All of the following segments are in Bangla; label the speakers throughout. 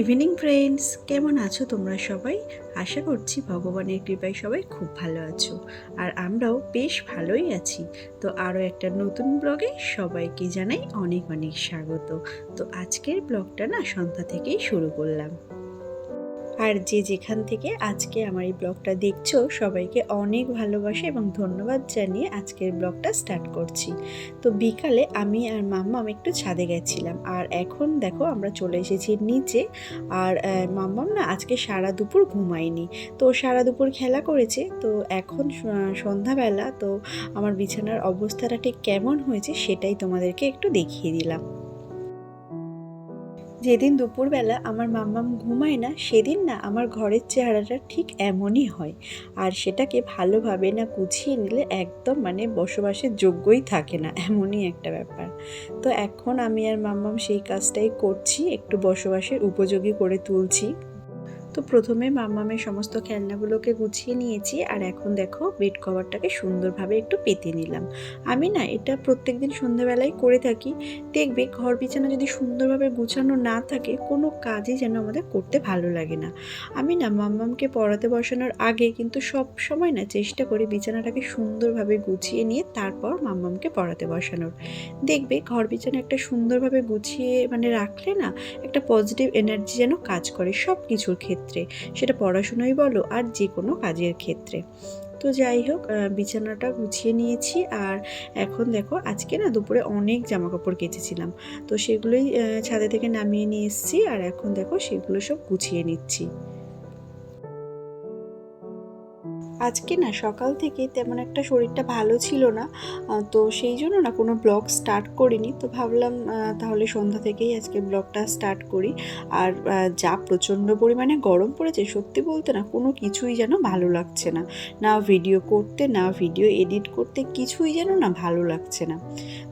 Speaker 1: ইভিনিং ফ্রেন্ডস কেমন আছো তোমরা সবাই? আশা করছি ভগবানের কৃপায় সবাই খুব ভালো আছো। আর আমরাও বেশ ভালোই আছি। তো আরও একটা নতুন ব্লগে সবাইকে জানাই অনেক অনেক স্বাগত। তো আজকের ব্লগটা না সন্ধ্যা থেকেই শুরু করলাম। আর যে যেখান থেকে আজকে আমার এই ব্লগটা দেখছ, সবাইকে অনেক ভালোবাসা এবং ধন্যবাদ জানিয়ে আজকের ব্লগটা স্টার্ট করছি। তো বিকালে আমি আর মাম্মাম একটু ছাদে গেছিলাম আর এখন দেখো আমরা চলে এসেছি নিচে আর মাম্মাম না আজকে সারা দুপুর ঘুমায়নি। তো সারা দুপুর খেলা করেছে, তো এখন সন্ধ্যাবেলা, তো আমার বিছানার অবস্থাটা ঠিক কেমন হয়েছে সেটাই তোমাদেরকে একটু দেখিয়ে দিলাম। যেদিন দুপুরবেলা আমার মাম্মাম ঘুমায় না, সেদিন না আমার ঘরের চেহারাটা ঠিক এমনই হয়। আর সেটাকে ভালোভাবে না গুছিয়ে নিলে একদম মানে বসবাসের যোগ্যই থাকে না, এমনই একটা ব্যাপার। তো এখন আমি আর মাম্মাম সেই কাজটাই করছি, একটু বসবাসের উপযোগী করে তুলছি। তো প্রথমে মাম্মামের সমস্ত খেলনাগুলোকে গুছিয়ে নিয়েছি আর এখন দেখো বেড কভারটাকে সুন্দরভাবে একটু পেতে নিলাম। আমি না এটা প্রত্যেক দিন সন্ধ্যাবেলায় করে থাকি। দেখবে ঘর বিছানা যদি সুন্দরভাবে গুছানো না থাকে, কোনো কাজই যেন আমাদের করতে ভালো লাগে না। আমি না মাম্মামকে পড়াতে বসানোর আগে কিন্তু সব সময় না চেষ্টা করি বিছানাটাকে সুন্দরভাবে গুছিয়ে নিয়ে তারপর মাম্মামকে পড়াতে বসানোর। দেখবে ঘর বিছানা একটা সুন্দরভাবে গুছিয়ে মানে রাখলে না একটা পজিটিভ এনার্জি যেন কাজ করে সব কিছুর ক্ষেত্রে। সেটা পড়াশুনোই বলো আর যে কোনো কাজের ক্ষেত্রে। তো যাই হোক বিছানাটা গুছিয়ে নিয়েছি আর এখন দেখো আজকে না দুপুরে অনেক জামা কাপড় কেচেছিলাম। তো সেগুলোই ছাদে থেকে নামিয়ে নিয়ে এসেছি আর এখন দেখো সেগুলো সব গুছিয়ে নিচ্ছি। আজকে না সকাল থেকে তেমন একটা শরীরটা ভালো ছিল না তো সেই জন্য না কোনো ব্লগ স্টার্ট করিনি। তো ভাবলাম তাহলে সন্ধ্যা থেকেই আজকে ব্লগটা স্টার্ট করি। আর যা প্রচণ্ড পরিমাণে গরম পড়েছে, সত্যি বলতে না কোনো কিছুই যেন ভালো লাগছে না। না ভিডিও করতে, না ভিডিও এডিট করতে কিছুই যেন না ভালো লাগছে না।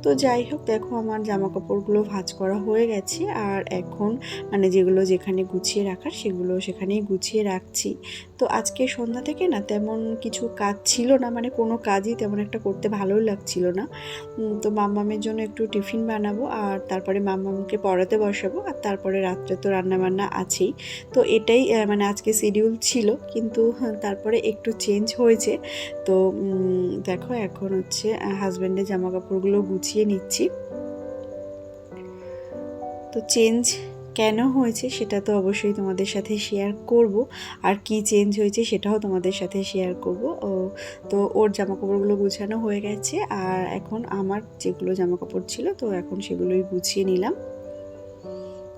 Speaker 1: তো যাই হোক, দেখো আমার জামা কাপড়গুলো ভাঁজ করা হয়ে গেছে। আর এখন মানে যেগুলো যেখানে গুছিয়ে রাখার, সেগুলো সেখানেই গুছিয়ে রাখছি। তো আজকে সন্ধ্যা থেকে না তেমন কিছু কাজ ছিল না মানে কোনো কাজই তেমন একটা করতে ভালোই লাগছিল না। তো মাম্মামের জন্য একটু টিফিন বানাবো আর তারপরে মাম্মামকে পড়াতে বসাবো আর তারপরে রাত্রে তো রান্নাবান্না আছেই। তো এটাই মানে আজকে শিডিউল ছিল কিন্তু হ্যাঁ, তারপরে একটু চেঞ্জ হয়েছে। তো দেখো এখন হচ্ছে হাজব্যান্ডের জামা কাপড়গুলো গুছিয়ে নিচ্ছি। তো চেঞ্জ কেন হয়েছে সেটা তো অবশ্যই তোমাদের সাথে শেয়ার করব। আর কি চেঞ্জ হয়েছে সেটাও তোমাদের সাথে শেয়ার করব। ও, তো ওর জামা কাপড়গুলো গুছানো হয়ে গেছে। আর এখন আমার যেগুলো জামা কাপড় ছিল, তো এখন সেগুলোই গুছিয়ে নিলাম।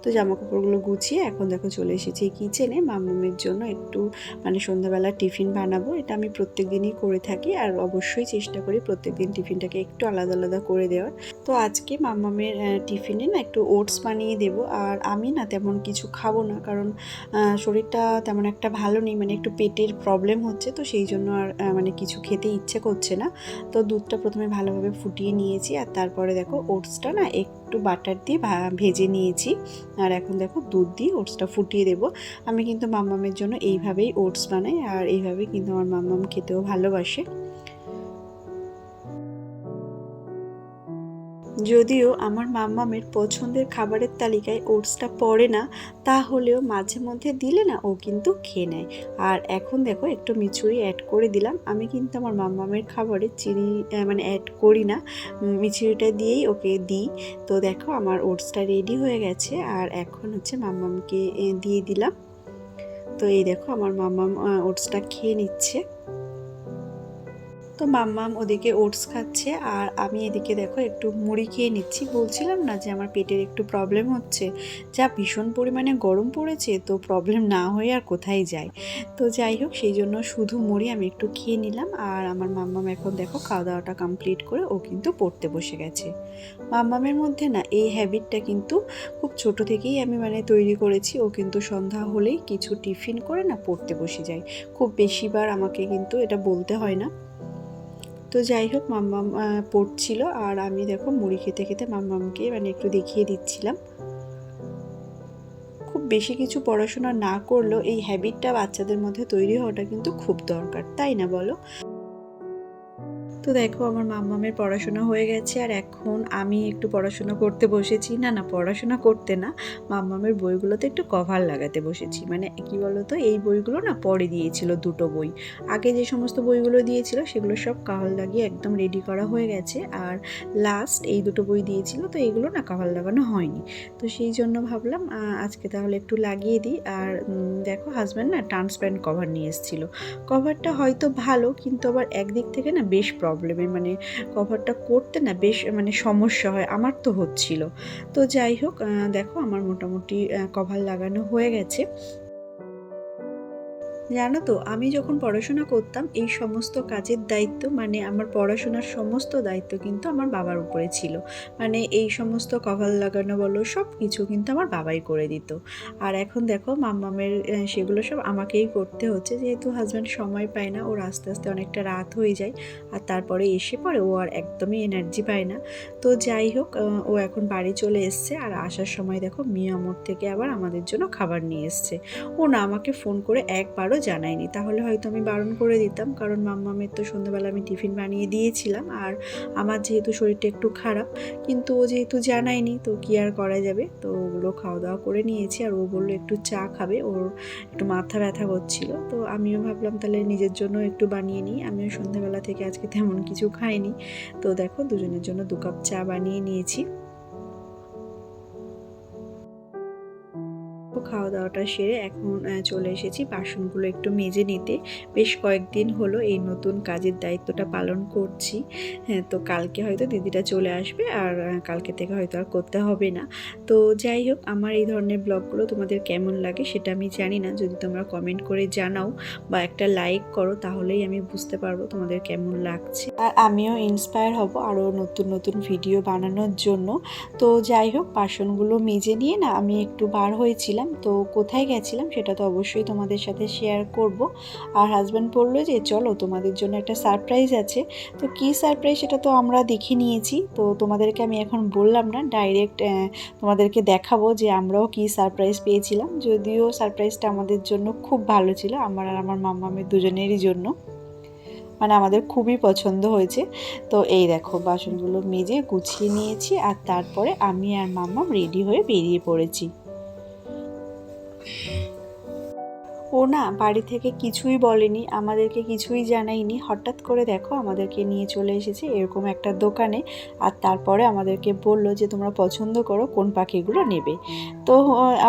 Speaker 1: তো জামা কাপড়গুলো গুছিয়ে এখন দেখো চলে এসেছি কিচেনে মামামের জন্য একটু মানে সন্ধ্যাবেলা টিফিন বানাবো, এটা আমি প্রত্যেক দিনই করে থাকি আর অবশ্যই চেষ্টা করি প্রত্যেক দিন টিফিনটাকে একটু আলাদা আলাদা করে দেওয়ার। তো আজকে মামামের টিফিনে না একটু ওটস বানিয়ে দেব আর আমি না তেমন কিছু খাব না কারণ শরীরটা তেমন একটা ভালো নেই মানে একটু পেটের প্রবলেম হচ্ছে তো সেই জন্য আর মানে কিছু খেতে ইচ্ছে করছে না। তো দুধটা প্রথমে ভালোভাবে ফুটিয়ে নিয়েছি আর তারপরে দেখো ওটসটা না একটু বাটার দিয়ে ভেজে নিয়েছি। আর এখন দেখো দুধ দিয়ে ওটসটা ফুটিয়ে দেবো। আমি কিন্তু মাম্মামের জন্য এইভাবেই ওটস বানাই আর এইভাবেই কিন্তু আমার মাম্মাম খেতেও ভালোবাসে। যদিও আমার মাম্মামের পছন্দের খাবারের তালিকায় ওটসটা পড়ে না, তাহলেও মাঝে মধ্যে দিলে না, ও কিন্তু খেয়ে নেয়। আর এখন দেখো, একটু মিচুরি অ্যাড করে দিলাম। আমি কিন্তু আমার মাম্মামের খাবারে চিনি মানে অ্যাড করি না। মিচুরিটা দিয়েই ওকে দিই। তো দেখো, আমার ওটসটা রেডি হয়ে গেছে। আর এখন হচ্ছে মাম্মামকে দিয়ে দিলাম। তো এই দেখো, আমার মাম্মাম ওটসটা খেয়ে নিচ্ছে। তো মাম্মাম ওদিকে ওটস খাচ্ছে আর আমি এদিকে দেখো একটু মুড়ি খেয়ে নিচ্ছি। বলছিলাম না যে আমার পেটের একটু প্রবলেম হচ্ছে। যা ভীষণ পরিমাণে গরম পড়েছে তো প্রবলেম না হয়ে আর কোথায় যায়? তো যাই হোক, সেই জন্য শুধু মুড়ি আমি একটু খেয়ে নিলাম আর আমার মাম্মাম এখন দেখো খাওয়া দাওয়াটা কমপ্লিট করে ও কিন্তু পড়তে বসে গেছে। মাম্মামের মধ্যে না এই হ্যাবিটটা কিন্তু খুব ছোট থেকেই আমি মানে তৈরি করেছি। ও কিন্তু সন্ধ্যা হলেই কিছু টিফিন করে না পড়তে বসে যায়। খুব বেশিবার আমাকে কিন্তু এটা বলতে হয় না। তো যাই হোক, মাম্মাম পড়ছিল আর আমি দেখো মুড়ি খেতে খেতে মাম্মামকে মানে একটু দেখিয়ে দিচ্ছিলাম। খুব বেশি কিছু পড়াশোনা না করলেও এই হ্যাবিটটা বাচ্চাদের মধ্যে তৈরি হওয়াটা কিন্তু খুব দরকার, তাই না বলো? তো দেখো আমার মাম্মামের পড়াশোনা হয়ে গেছে আর এখন আমি একটু পড়াশোনা করতে বসেছি। না না, পড়াশোনা করতে না, মাম্মামের বইগুলোতে একটু কভার লাগাতে বসেছি। মানে কি বলতো, এই বইগুলো না পরে দিয়েছিল দুটো বই। আগে যে সমস্ত বইগুলো দিয়েছিল সেগুলো সব কাভার লাগিয়ে একদম রেডি করা হয়ে গেছে আর লাস্ট এই দুটো বই দিয়েছিল তো এগুলো না কাভার লাগানো হয়নি। তো সেই জন্য ভাবলাম আজকে তাহলে একটু লাগিয়ে দিই আর দেখো হাজব্যান্ড না ট্রান্সপ্যারেন্ট কভার নিয়ে এসেছিল। কভারটা হয়তো ভালো, কিন্তু আবার একদিক থেকে না বেশ প্রবলেমের মানে কভারটা করতে না বেশ মানে সমস্যা হয়। আমার তো হচ্ছিল। তো যাই হোক দেখো, আমার মোটামুটি কভার লাগানো হয়ে গেছে। জানো তো আমি যখন পড়াশোনা করতাম এই সমস্ত কাজের দায়িত্ব মানে আমার পড়াশোনার সমস্ত দায়িত্ব কিন্তু আমার বাবার উপরে ছিল। মানে এই সমস্ত কভার লাগানো বলো সব কিছু কিন্তু আমার বাবাই করে দিত। আর এখন দেখো মাম্মামের আহ, সেগুলো সব আমাকেই করতে হচ্ছে। যেহেতু হাজব্যান্ড সময় পায় না ওর আস্তে আস্তে অনেকটা রাত হয়ে যায় আর তারপরে এসে পরে ও আর একদমই এনার্জি পায় না। তো যাই হোক ও এখন বাড়ি চলে এসছে আর আসার সময় দেখো মিয়ামোর থেকে আবার আমাদের জন্য খাবার নিয়ে এসছে। ও না আমাকে ফোন করে একবারও জানায়নি তাহলে হয়তো আমি বারণ করে দিতাম, কারণ মাম্মামের তো সন্ধ্যাবেলা আমি টিফিন বানিয়ে দিয়েছিলাম আর আমার যেহেতু শরীরটা একটু খারাপ, কিন্তু ও যেহেতু জানায়নি, তো কি আর করা যাবে? তো ওগুলো খাওয়া দাওয়া করে নিয়েছি আর ও বলল একটু চা খাবে, ওর একটু মাথা ব্যথা করছিল। তো আমিও ভাবলাম তাহলে নিজের জন্য একটু বানিয়ে নিই। আমিও সন্ধ্যাবেলা থেকে আজকে তেমন কিছু খাইনি। তো দেখো দুজনের জন্য দু কাপ চা বানিয়ে নিয়েছি। খাওয়া দাওয়াটা সেরে এখন চলে এসেছি বাসনগুলো একটু মেজে নিতে। বেশ কয়েকদিন হলো এই নতুন কাজের দায়িত্বটা পালন করছি। হ্যাঁ তো কালকে হয়তো দিদিটা চলে আসবে আর কালকে থেকে হয়তো আর করতে হবে না। তো যাই হোক, আমার এই ধরনের ব্লগগুলো তোমাদের কেমন লাগে সেটা আমি জানি না। যদি তোমরা কমেন্ট করে জানাও বা একটা লাইক করো, তাহলেই আমি বুঝতে পারব তোমাদের কেমন লাগছে। আর আমিও ইন্সপায়ার হব আরও নতুন নতুন ভিডিও বানানোর জন্য। তো যাই হোক, বাসনগুলো মেজে নিয়ে না আমি একটু বার হয়েছিলাম। তো কোথায় গেছিলাম সেটা তো অবশ্যই তোমাদের সাথে শেয়ার করব। আর হাজব্যান্ড বলল যে, চলো, তোমাদের জন্য একটা সারপ্রাইজ আছে। তো কী সারপ্রাইজ সেটা তো আমরা দেখে নিয়েছি। তো তোমাদেরকে আমি এখন বললাম না ডাইরেক্ট তোমাদেরকে দেখাবো যে আমরাও কী সারপ্রাইজ পেয়েছিলাম। যদিও সারপ্রাইজটা আমাদের জন্য খুব ভালো ছিল, আমার আর আমার মাম্মামের দুজনেরই জন্য। মানে আমাদের খুবই পছন্দ হয়েছে। তো এই দেখো, বাসনগুলো মেজে গুছিয়ে নিয়েছি আর তারপরে আমি আর মাম্মাম রেডি হয়ে বেরিয়ে পড়েছি। Yeah. ও না বাড়ি থেকে কিছুই বলেনি, আমাদেরকে কিছুই জানায়নি। হঠাৎ করে দেখো আমাদেরকে নিয়ে চলে এসেছে এরকম একটা দোকানে আর তারপরে আমাদেরকে বলল যে তোমরা পছন্দ করো কোন পাখিগুলো নেবে। তো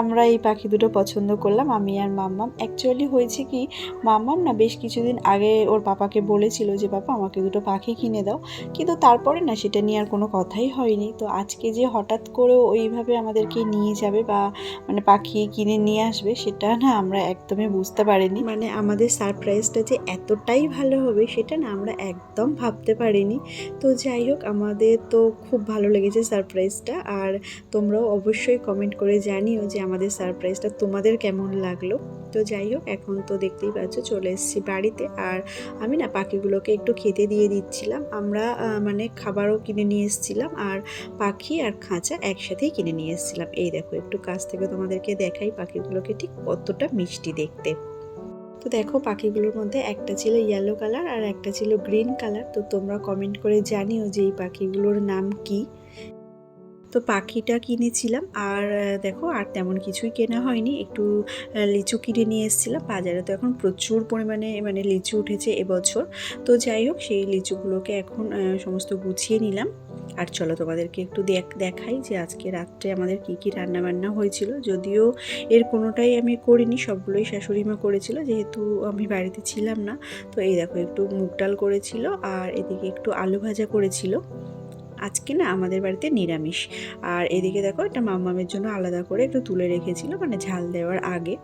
Speaker 1: আমরা এই পাখি দুটো পছন্দ করলাম, আমি আর মাম্মাম। অ্যাকচুয়ালি হয়েছে কি, মাম্মাম না বেশ কিছুদিন আগে ওর পাপাকে বলেছিল যে, পাপা, আমাকে দুটো পাখি কিনে দাও। কিন্তু তারপরে না সেটা নিয়ে আর কোনো কথাই হয়নি। তো আজকে যে হঠাৎ করে ওইভাবে আমাদেরকে নিয়ে যাবে বা মানে পাখি কিনে নিয়ে আসবে, সেটা না আমরা একদমই বুঝতে পারিনি। মানে আমাদের সারপ্রাইজটা যে এতটাই ভালো হবে সেটা না আমরা একদম ভাবতে পারিনি। তো যাই হোক, আমাদের তো খুব ভালো লেগেছে সারপ্রাইজটা আর তোমরাও অবশ্যই কমেন্ট করে জানিও যে আমাদের সারপ্রাইজটা তোমাদের কেমন লাগল। তো যাই হোক, এখন তো দেখতেই পাচ্ছ চলে এসেছি বাড়িতে। আর আমি না পাখিগুলোকে একটু খেতে দিয়ে দিচ্ছিলাম। আমরা মানে খাবারও কিনে নিয়ে এসেছিলাম আর পাখি আর খাঁচা একসাথেই কিনে নিয়ে এসেছিলাম। এই দেখো, একটু কাছ থেকে তোমাদেরকে দেখাই পাখিগুলোকে ঠিক কতটা মিষ্টি দেখতে। তো দেখো, পাখিগুলোর মধ্যে একটা ছিল ইয়েলো কালার আর একটা ছিল গ্রিন কালার তো তোমরা কমেন্ট করে জানিও যে এই পাখিগুলোর নাম কি। তো পাখিটা কিনেছিলাম আর দেখো আর তেমন কিছুই কেনা হয়নি। একটু লিচু কিনে নিয়ে এসেছিলাম। বাজারে তো এখন প্রচুর পরিমাণে মানে লিচু উঠেছে এবছর। তো যাই হোক, সেই লিচুগুলোকে এখন সমস্ত গুছিয়ে নিলাম। আর চলো তোমাদেরকে একটু দেখ, দেখাই যে আজকে রাত্রে আমাদের কি কি রান্না বান্না হয়েছিল। যদিও এর কোনোটাই আমি করিনি, সবগুলোই শাশুড়ি মা করেছিল, যেহেতু আমি বাড়িতে ছিলাম না। তো এই দেখো একটু মুগ ডাল করেছিল আর এদিকে একটু আলু ভাজা করেছিল। আজকে না আমাদের বাড়িতে নিরামিষ। আর এদিকে দেখো এটা মাম্মামের জন্য আলাদা করে একটু তুলে রেখেছিল মানে ঝাল দেওয়ার আগে।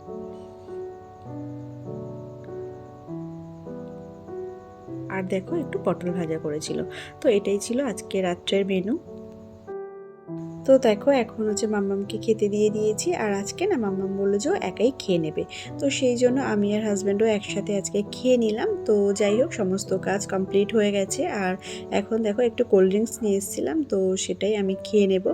Speaker 1: আর দেখো একটু পটল ভাজা করেছিল। তো এটাই ছিল আজকে রাত্রের মেনু তো দেখো, এখন হচ্ছে মাম্মামকে খেতে দিয়ে দিয়েছি আর আজকে না মাম্মাম বলল যে ও একাই খেয়ে নেবে। তো সেই জন্য আমি আর হাজব্যান্ডও একসাথে আজকে খেয়ে নিলাম। তো যাই হোক, সমস্ত কাজ কমপ্লিট হয়ে গেছে। আর এখন দেখো, একটু কোল্ড ড্রিঙ্কস নিয়ে এসেছিলাম, তো সেটাই আমি খেয়ে নেব।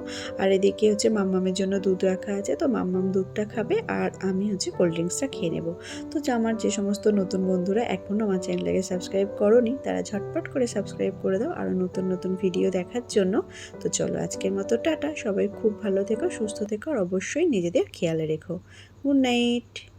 Speaker 1: আর এদিকে হচ্ছে মাম্মামের জন্য দুধ রাখা আছে, তো মাম্মাম দুধটা খাবে আর আমি হচ্ছে কোল্ড ড্রিঙ্কসটা খেয়ে নেব। তো আমার যে সমস্ত নতুন বন্ধুরা এখনও আমার চ্যানেলটাকে সাবস্ক্রাইব করনি, তারা ঝটপট করে সাবস্ক্রাইব করে দাও। আরও নতুন নতুন ভিডিও দেখার জন্য। তো চলো আজকের মতো, টাটা। সবাই খুব ভালো থেকো সুস্থ থেকো আর অবশ্যই নিজেদের খেয়ালে রেখো। Good night.